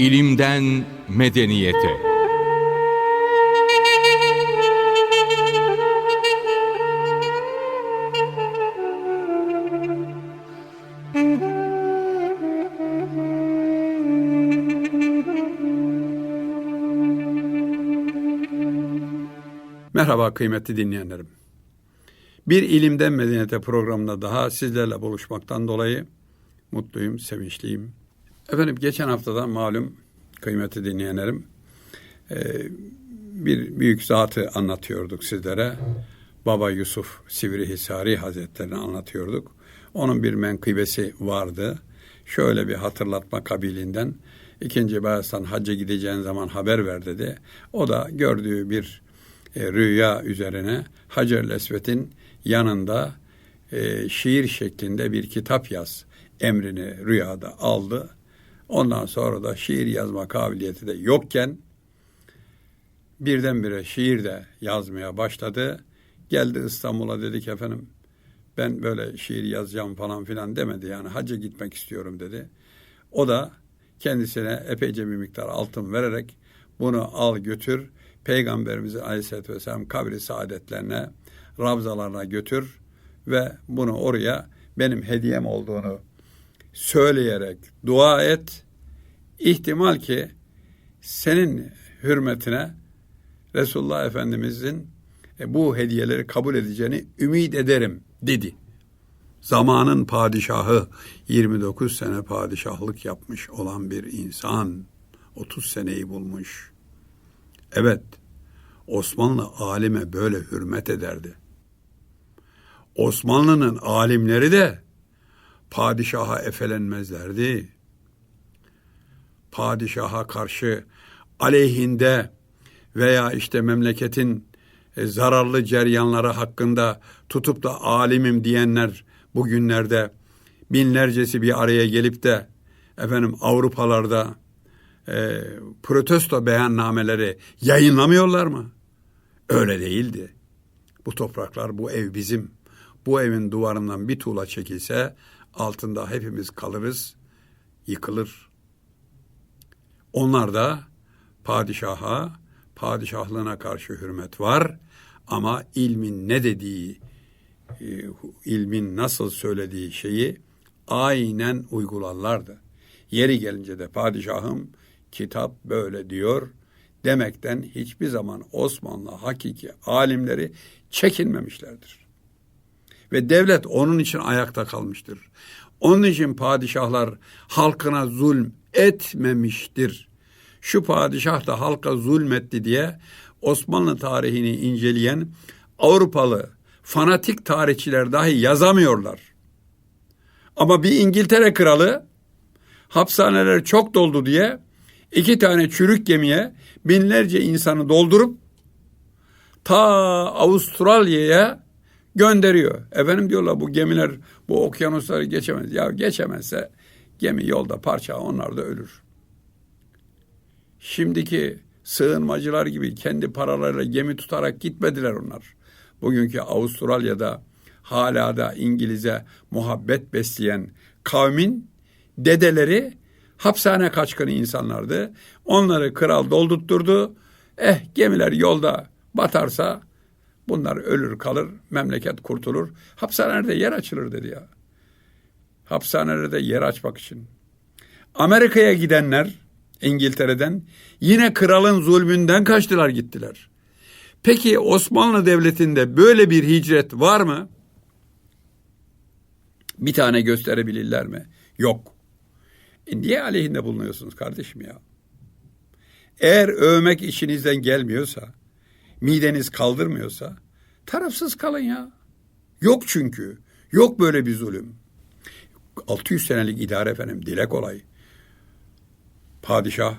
İlimden medeniyete. Merhaba kıymetli dinleyenlerim. Bir ilimden medeniyete programında daha sizlerle buluşmaktan dolayı mutluyum, sevinçliyim. Efendim geçen haftadan malum kıymetli dinleyenlerim e, bir büyük zatı anlatıyorduk sizlere. Baba Yusuf Sivrihisari Hazretlerini anlatıyorduk. Onun bir menkıbesi vardı. Şöyle bir hatırlatma kabilinden ikinci Bayezid'den hacca gideceğin zaman haber ver dedi. O da gördüğü bir e, rüya üzerine Hacer Esvet'in yanında e, şiir şeklinde bir kitap yaz emrini rüyada aldı. Ondan sonra da şiir yazma kabiliyeti de yokken birdenbire şiir de yazmaya başladı. Geldi İstanbul'a dedik efendim ben böyle şiir yazacağım falan filan demedi yani hacca gitmek istiyorum dedi. O da kendisine epeyce bir miktar altın vererek bunu al götür Peygamberimizin aleyhissalatü vesselam kabri saadetlerine, ravzalarına götür ve bunu oraya benim hediyem olduğunu söyleyerek dua et. İhtimal ki senin hürmetine Resulullah Efendimizin e, bu hediyeleri kabul edeceğini ümit ederim dedi. Zamanın padişahı 29 sene padişahlık yapmış olan bir insan 30 seneyi bulmuş. Evet, Osmanlı alime böyle hürmet ederdi. Osmanlı'nın alimleri de padişaha efelenmezlerdi. Padişaha karşı aleyhinde veya işte memleketin e, zararlı ceryanları hakkında tutup da alimim diyenler bugünlerde binlercesi bir araya gelip de efendim Avrupalarda e, protesto beyannameleri yayınlamıyorlar mı? Öyle değildi. Bu topraklar, bu ev bizim. Bu evin duvarından bir tuğla çekilse altında hepimiz kalırız, yıkılır. Onlar da padişaha, padişahlığına karşı hürmet var ama ilmin ne dediği, e, ilmin nasıl söylediği şeyi aynen uygularlardı. Yeri gelince de padişahım kitap böyle diyor demekten hiçbir zaman Osmanlı hakiki alimleri çekinmemişlerdir. Ve devlet onun için ayakta kalmıştır. Onun için padişahlar halkına zulm etmemiştir. Şu padişah da halka zulmetti diye Osmanlı tarihini inceleyen Avrupalı fanatik tarihçiler dahi yazamıyorlar. Ama bir İngiltere kralı hapishaneler çok doldu diye iki tane çürük gemiye binlerce insanı doldurup ta Avustralya'ya gönderiyor. Efendim diyorlar bu gemiler bu okyanusları geçemez. Ya geçemezse gemi yolda parça onlar da ölür. Şimdiki sığınmacılar gibi kendi paralarıyla gemi tutarak gitmediler onlar. Bugünkü Avustralya'da hala da İngiliz'e muhabbet besleyen kavmin dedeleri hapishane kaçkını insanlardı. Onları kral doldurtturdu. Eh gemiler yolda batarsa bunlar ölür kalır, memleket kurtulur. Hapishanelerde yer açılır dedi ya. Hapishanelerde yer açmak için. Amerika'ya gidenler İngiltere'den yine kralın zulmünden kaçtılar gittiler. Peki Osmanlı Devleti'nde böyle bir hicret var mı? Bir tane gösterebilirler mi? Yok. E niye aleyhinde bulunuyorsunuz kardeşim ya? Eğer övmek işinizden gelmiyorsa, mideniz kaldırmıyorsa tarafsız kalın ya. Yok çünkü. Yok böyle bir zulüm. 600 senelik idare efendim dile kolay. Padişah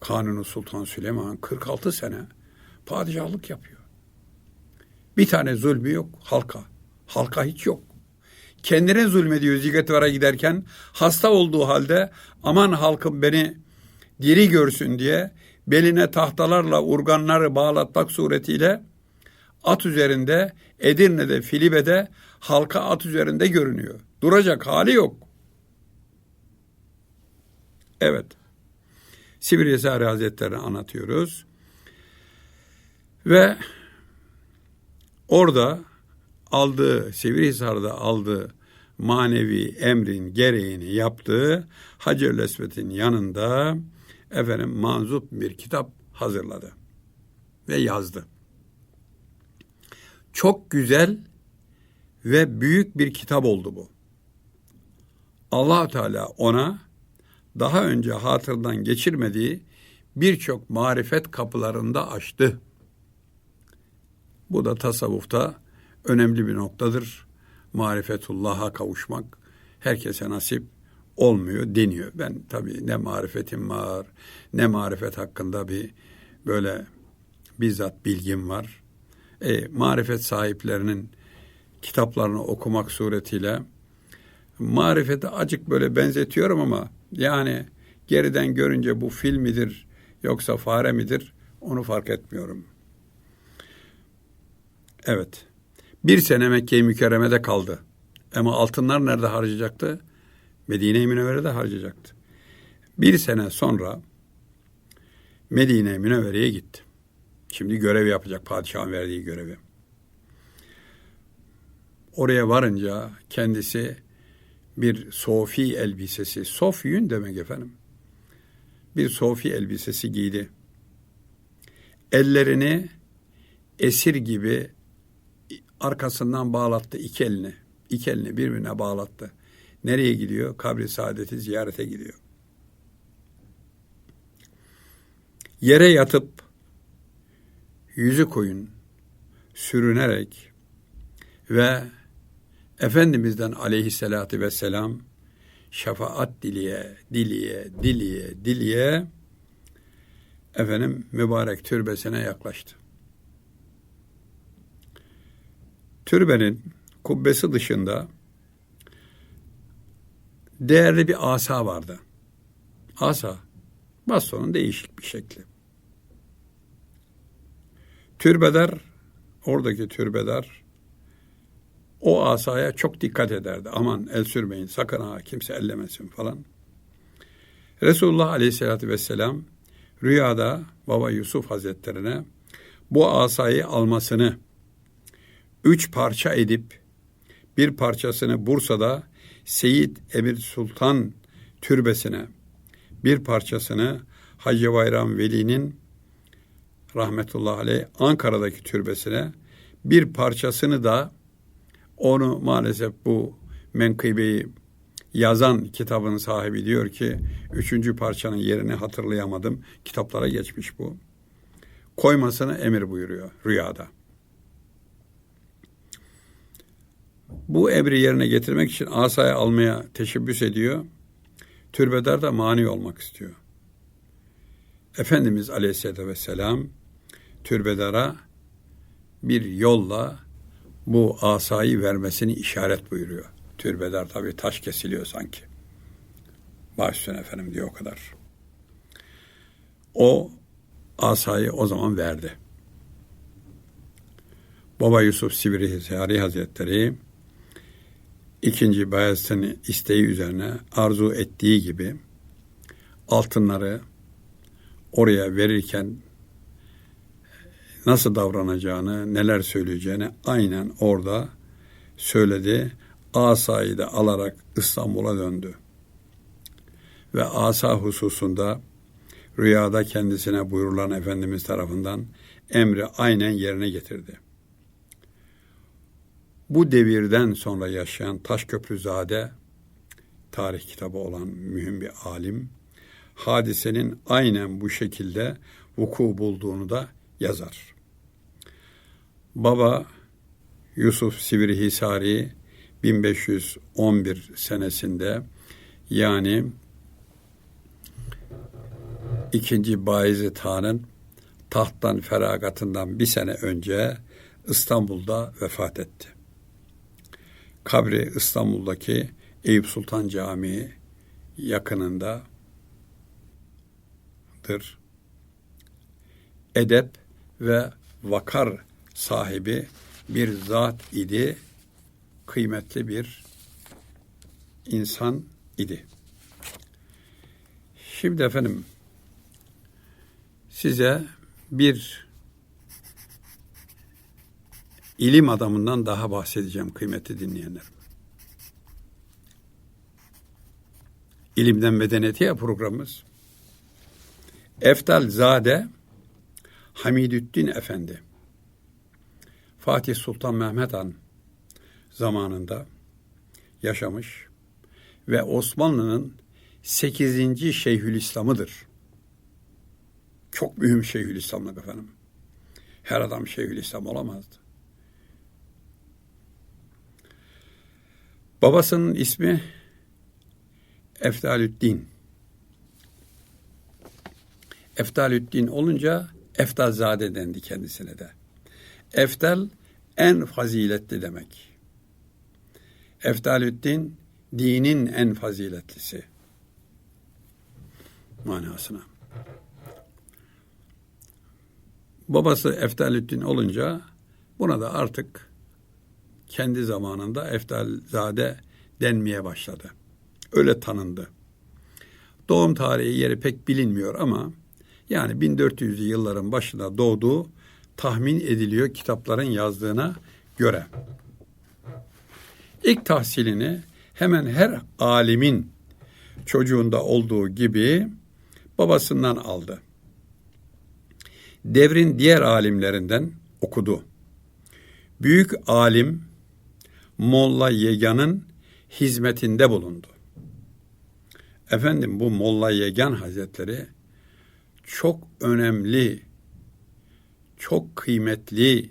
Kanuni Sultan Süleyman 46 sene padişahlık yapıyor. Bir tane zulmü yok halka. Halka hiç yok kendine zulmediyor Zigetvara giderken hasta olduğu halde aman halkım beni diri görsün diye beline tahtalarla urganları bağlatmak suretiyle at üzerinde Edirne'de Filibe'de halka at üzerinde görünüyor. Duracak hali yok. Evet. Sivrihisar Hazretleri'ni anlatıyoruz. Ve orada aldığı, Sivrihisar'da aldığı manevi emrin gereğini yaptığı Hacer Lesvet'in yanında efendim manzup bir kitap hazırladı ve yazdı. Çok güzel ve büyük bir kitap oldu bu. allah Teala ona daha önce hatırdan geçirmediği birçok marifet kapılarında açtı. Bu da tasavvufta önemli bir noktadır. Marifetullah'a kavuşmak herkese nasip olmuyor deniyor. Ben tabii ne marifetim var, ne marifet hakkında bir böyle bizzat bilgim var. E, marifet sahiplerinin kitaplarını okumak suretiyle marifete acık böyle benzetiyorum ama yani geriden görünce bu fil midir yoksa fare midir onu fark etmiyorum. Evet. Bir sene Mekke-i Mükerreme'de kaldı. Ama altınlar nerede harcayacaktı? Medine-i Münevvere'de harcayacaktı. Bir sene sonra Medine-i Münevvere'ye gitti. Şimdi görev yapacak padişahın verdiği görevi. Oraya varınca kendisi bir sofi elbisesi, sof yün demek efendim. Bir sofi elbisesi giydi. Ellerini esir gibi arkasından bağlattı iki elini. İki elini birbirine bağlattı. Nereye gidiyor? Kabri saadeti ziyarete gidiyor. Yere yatıp yüzü koyun sürünerek ve Efendimiz'den aleyhissalatü vesselam şefaat diliye, diliye, diliye, diliye efendim mübarek türbesine yaklaştı. Türbenin kubbesi dışında değerli bir asa vardı. Asa, bastonun değişik bir şekli. Türbedar, oradaki türbedar o asaya çok dikkat ederdi. Aman el sürmeyin, sakın ha kimse ellemesin falan. Resulullah Aleyhisselatü Vesselam rüyada Baba Yusuf Hazretlerine bu asayı almasını üç parça edip bir parçasını Bursa'da Seyit Emir Sultan türbesine, bir parçasını Hacı Bayram Veli'nin rahmetullahi aleyh Ankara'daki türbesine, bir parçasını da onu maalesef bu menkıbeyi yazan kitabın sahibi diyor ki üçüncü parçanın yerini hatırlayamadım. Kitaplara geçmiş bu. Koymasını emir buyuruyor rüyada. Bu emri yerine getirmek için asayı almaya teşebbüs ediyor. Türbedar da mani olmak istiyor. Efendimiz Aleyhisselatü Vesselam türbedara bir yolla bu asayı vermesini işaret buyuruyor. Türbedar tabi taş kesiliyor sanki. Başüstüne efendim diyor o kadar. O asayı o zaman verdi. Baba Yusuf Sivri Hisari Hazretleri ikinci Bayezid'in isteği üzerine arzu ettiği gibi altınları oraya verirken nasıl davranacağını, neler söyleyeceğini aynen orada söyledi. Asayı da alarak İstanbul'a döndü. Ve asa hususunda rüyada kendisine buyurulan Efendimiz tarafından emri aynen yerine getirdi. Bu devirden sonra yaşayan Taşköprüzade tarih kitabı olan mühim bir alim hadisenin aynen bu şekilde vuku bulduğunu da yazar. Baba Yusuf Sivrihisari 1511 senesinde yani ikinci Bayezid Han'ın tahttan feragatından bir sene önce İstanbul'da vefat etti. Kabri İstanbul'daki Eyüp Sultan Camii yakınındadır. Edep ve vakar sahibi bir zat idi. Kıymetli bir insan idi. Şimdi efendim size bir ilim adamından daha bahsedeceğim kıymetli dinleyenler. İlimden Medeniyeti ya programımız. Eftal Zade Hamidüddin Efendi Fatih Sultan Mehmet Han zamanında yaşamış ve Osmanlı'nın 8. Şeyhülislam'ıdır. Çok mühim Şeyhülislamlık efendim. Her adam Şeyhülislam olamazdı. Babasının ismi Eftalüddin. Eftalüddin olunca Eftalzade dendi kendisine de. Eftal en faziletli demek. Eftalüddin dinin en faziletlisi manasına. Babası Eftalüddin olunca buna da artık kendi zamanında Eftalzade denmeye başladı. Öyle tanındı. Doğum tarihi yeri pek bilinmiyor ama yani 1400'lü yılların başında doğduğu tahmin ediliyor kitapların yazdığına göre. İlk tahsilini hemen her alimin çocuğunda olduğu gibi babasından aldı. Devrin diğer alimlerinden okudu. Büyük alim Molla Yegan'ın hizmetinde bulundu. Efendim bu Molla Yegan Hazretleri çok önemli, çok kıymetli,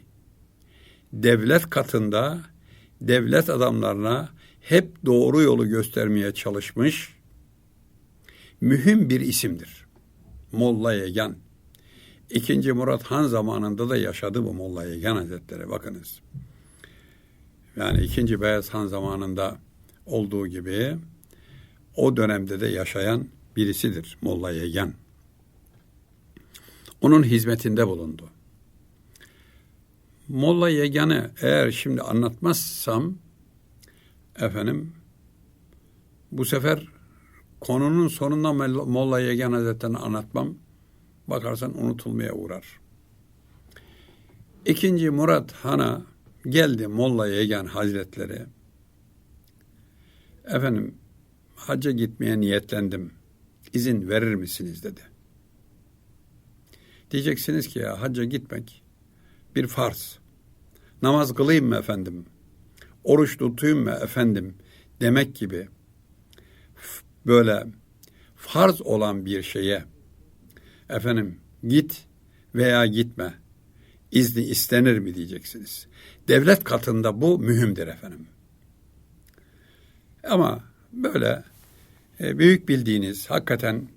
devlet katında devlet adamlarına hep doğru yolu göstermeye çalışmış mühim bir isimdir. Molla Yegan. İkinci Murat Han zamanında da yaşadı bu Molla Yegan Hazretleri. Bakınız. Yani ikinci Beyaz Han zamanında olduğu gibi o dönemde de yaşayan birisidir Molla Yegan. Onun hizmetinde bulundu. Molla Yegan'ı eğer şimdi anlatmazsam efendim bu sefer konunun sonunda Molla Yegan Hazretleri'ni anlatmam bakarsan unutulmaya uğrar. İkinci Murat Han'a geldi Molla Yegan Hazretleri. Efendim hacca gitmeye niyetlendim. İzin verir misiniz dedi. Diyeceksiniz ki ya hacca gitmek bir farz. Namaz kılayım mı efendim? Oruç tutayım mı efendim? Demek gibi böyle farz olan bir şeye efendim git veya gitme izni istenir mi diyeceksiniz. Devlet katında bu mühimdir efendim. Ama böyle e, büyük bildiğiniz hakikaten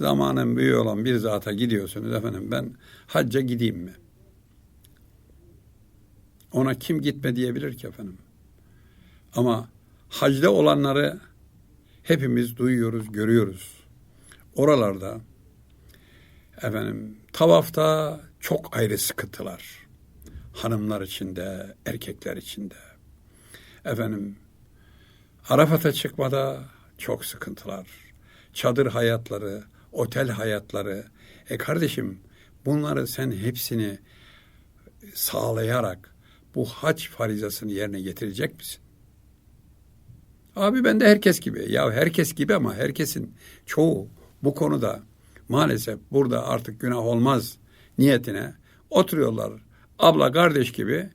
zamanın büyüğü olan bir zata gidiyorsunuz efendim ben hacca gideyim mi? Ona kim gitme diyebilir ki efendim? Ama hacda olanları hepimiz duyuyoruz, görüyoruz. Oralarda efendim tavafta çok ayrı sıkıntılar. Hanımlar içinde, erkekler içinde. Efendim Arafat'a çıkmada çok sıkıntılar. Çadır hayatları, otel hayatları. E kardeşim bunları sen hepsini sağlayarak bu hac farizasını yerine getirecek misin? Abi ben de herkes gibi. Ya herkes gibi ama herkesin çoğu bu konuda maalesef burada artık günah olmaz niyetine oturuyorlar. Abla kardeş gibi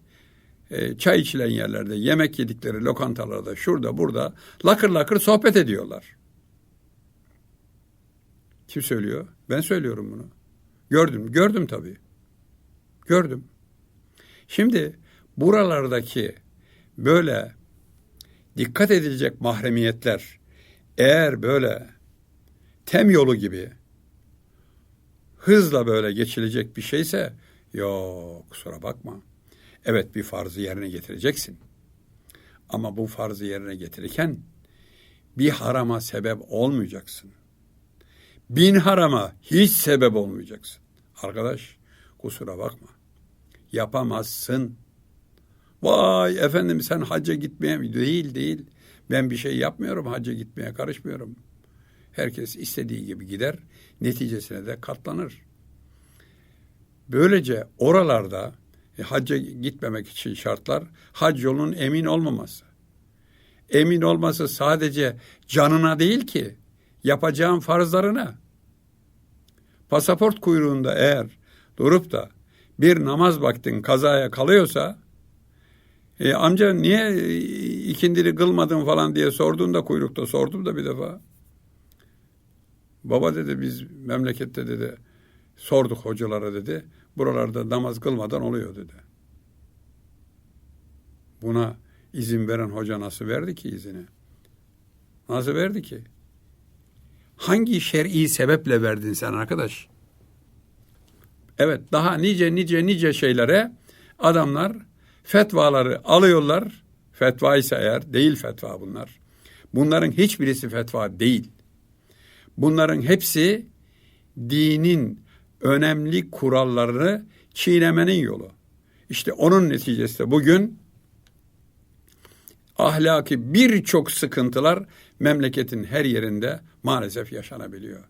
e, çay içilen yerlerde, yemek yedikleri lokantalarda, şurada burada lakır lakır sohbet ediyorlar. Kim söylüyor? Ben söylüyorum bunu. Gördüm, gördüm tabii. Gördüm. Şimdi buralardaki böyle dikkat edilecek mahremiyetler eğer böyle tem yolu gibi hızla böyle geçilecek bir şeyse yok kusura bakma. Evet bir farzı yerine getireceksin. Ama bu farzı yerine getirirken bir harama sebep olmayacaksın. Bin harama hiç sebep olmayacaksın. Arkadaş kusura bakma. Yapamazsın. Vay efendim sen hacca gitmeye mi? Değil değil. Ben bir şey yapmıyorum hacca gitmeye karışmıyorum. Herkes istediği gibi gider. Neticesine de katlanır. Böylece oralarda e, hacca gitmemek için şartlar hac yolunun emin olmaması. Emin olması sadece canına değil ki yapacağın farzlarına. Pasaport kuyruğunda eğer durup da bir namaz vaktin kazaya kalıyorsa e, amca niye e, ikindili kılmadın falan diye sorduğunda kuyrukta sordum da bir defa. Baba dedi biz memlekette dedi sorduk hocalara dedi. Buralarda namaz kılmadan oluyor dedi. Buna izin veren hoca nasıl verdi ki izini? Nasıl verdi ki? Hangi şer'i sebeple verdin sen arkadaş? Evet daha nice nice nice şeylere adamlar fetvaları alıyorlar. Fetva ise eğer değil fetva bunlar. Bunların hiçbirisi fetva değil. Bunların hepsi dinin önemli kurallarını çiğnemenin yolu. İşte onun neticesi bugün ahlaki birçok sıkıntılar memleketin her yerinde maalesef yaşanabiliyor.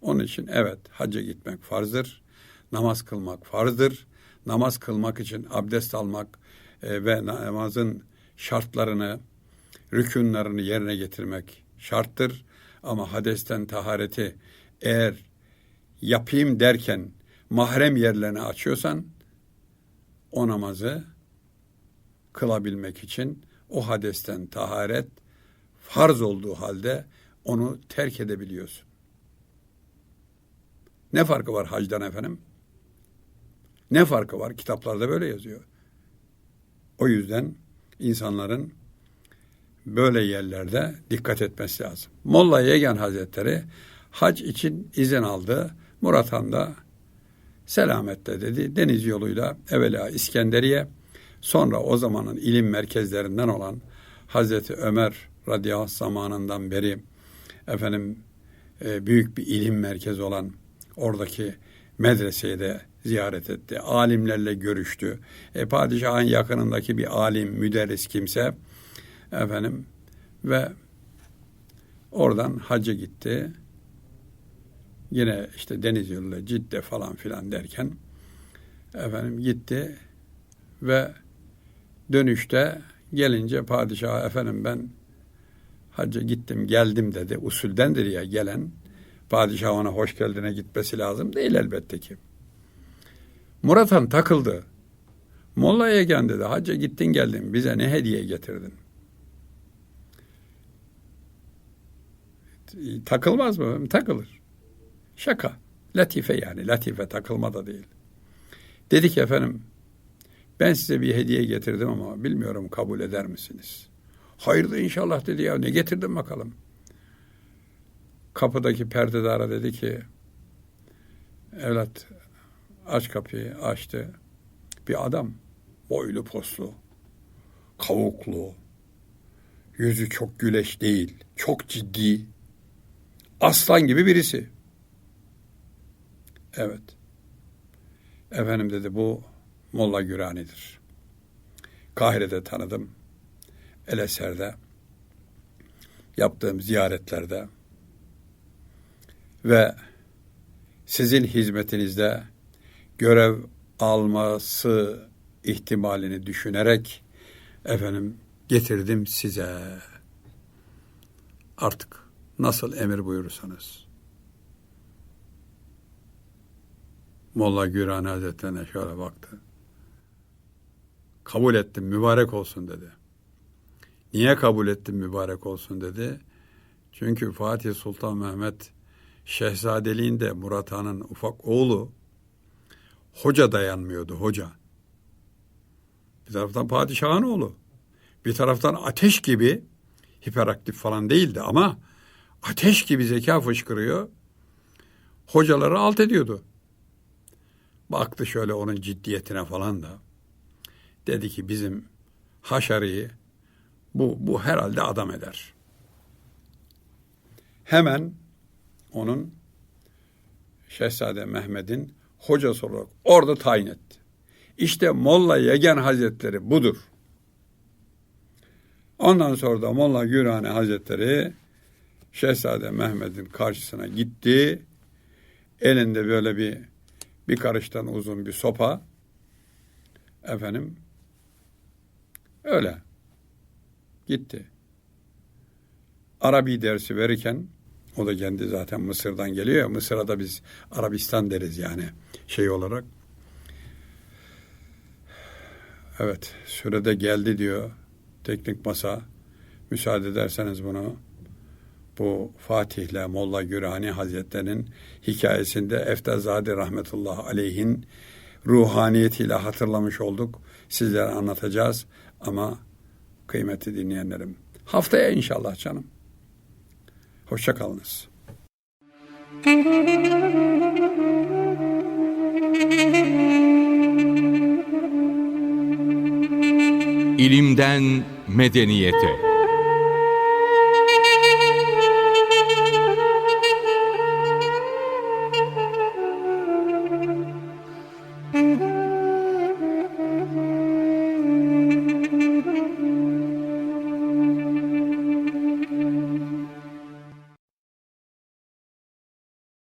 Onun için evet hacca gitmek farzdır. Namaz kılmak farzdır. Namaz kılmak için abdest almak e, ve namazın şartlarını, rükünlerini yerine getirmek şarttır. Ama hadesten tahareti eğer yapayım derken mahrem yerlerini açıyorsan o namazı kılabilmek için o hadesten taharet farz olduğu halde onu terk edebiliyorsun. Ne farkı var hacdan efendim? Ne farkı var? Kitaplarda böyle yazıyor. O yüzden insanların böyle yerlerde dikkat etmesi lazım. Molla Yegen Hazretleri hac için izin aldı. Murat Han da selamette dedi. Deniz yoluyla evvela İskenderiye sonra o zamanın ilim merkezlerinden olan Hazreti Ömer radıyallahu zamanından beri efendim e, büyük bir ilim merkezi olan oradaki medreseyi de ziyaret etti. Alimlerle görüştü. E, padişahın yakınındaki bir alim, müderris kimse efendim ve oradan hacca gitti. Yine işte deniz yoluyla Cidde falan filan derken efendim gitti ve dönüşte gelince padişah efendim ben hacca gittim geldim dedi. Usuldendir ya gelen padişah ona hoş geldine gitmesi lazım değil elbette ki. Murat Han takıldı. Molla Yegen dedi hacca gittin geldin bize ne hediye getirdin? Takılmaz mı? Takılır. Şaka. Latife yani. Latife takılma da değil. Dedi ki efendim ben size bir hediye getirdim ama bilmiyorum kabul eder misiniz? Hayırdır inşallah dedi ya ne getirdin bakalım. Kapıdaki perdedara dedi ki evlat aç kapıyı açtı. Bir adam boylu poslu, kavuklu, yüzü çok güleş değil, çok ciddi, aslan gibi birisi. Evet. Efendim dedi bu Molla Gürani'dir. Kahire'de tanıdım. Eleser'de yaptığım ziyaretlerde ve sizin hizmetinizde görev alması ihtimalini düşünerek efendim getirdim size. Artık nasıl emir buyurursanız. Molla Gürani Hazretlerine şöyle baktı. Kabul ettim, mübarek olsun dedi. Niye kabul ettim, mübarek olsun dedi? Çünkü Fatih Sultan Mehmet Şehzadeliğinde Murat Han'ın ufak oğlu hoca dayanmıyordu, hoca. Bir taraftan padişahın oğlu. Bir taraftan ateş gibi hiperaktif falan değildi ama ateş gibi zeka fışkırıyor. Hocaları alt ediyordu. Baktı şöyle onun ciddiyetine falan da. Dedi ki bizim Haşari'yi bu, bu herhalde adam eder. Hemen onun Şehzade Mehmet'in hocası olarak orada tayin etti. İşte Molla Yegen Hazretleri budur. Ondan sonra da Molla Gürani Hazretleri Şehzade Mehmet'in karşısına gitti. Elinde böyle bir bir karıştan uzun bir sopa. Efendim öyle gitti. Arabi dersi verirken o da kendi zaten Mısır'dan geliyor ya Mısır'a da biz Arabistan deriz yani şey olarak. Evet sürede geldi diyor teknik masa. Müsaade ederseniz bunu bu Fatih'le Molla Gürani Hazretleri'nin hikayesinde Eftezade Rahmetullah Aleyh'in ruhaniyetiyle hatırlamış olduk. Sizlere anlatacağız ama kıymetli dinleyenlerim haftaya inşallah canım. Hoşçakalınız. İlimden medeniyete.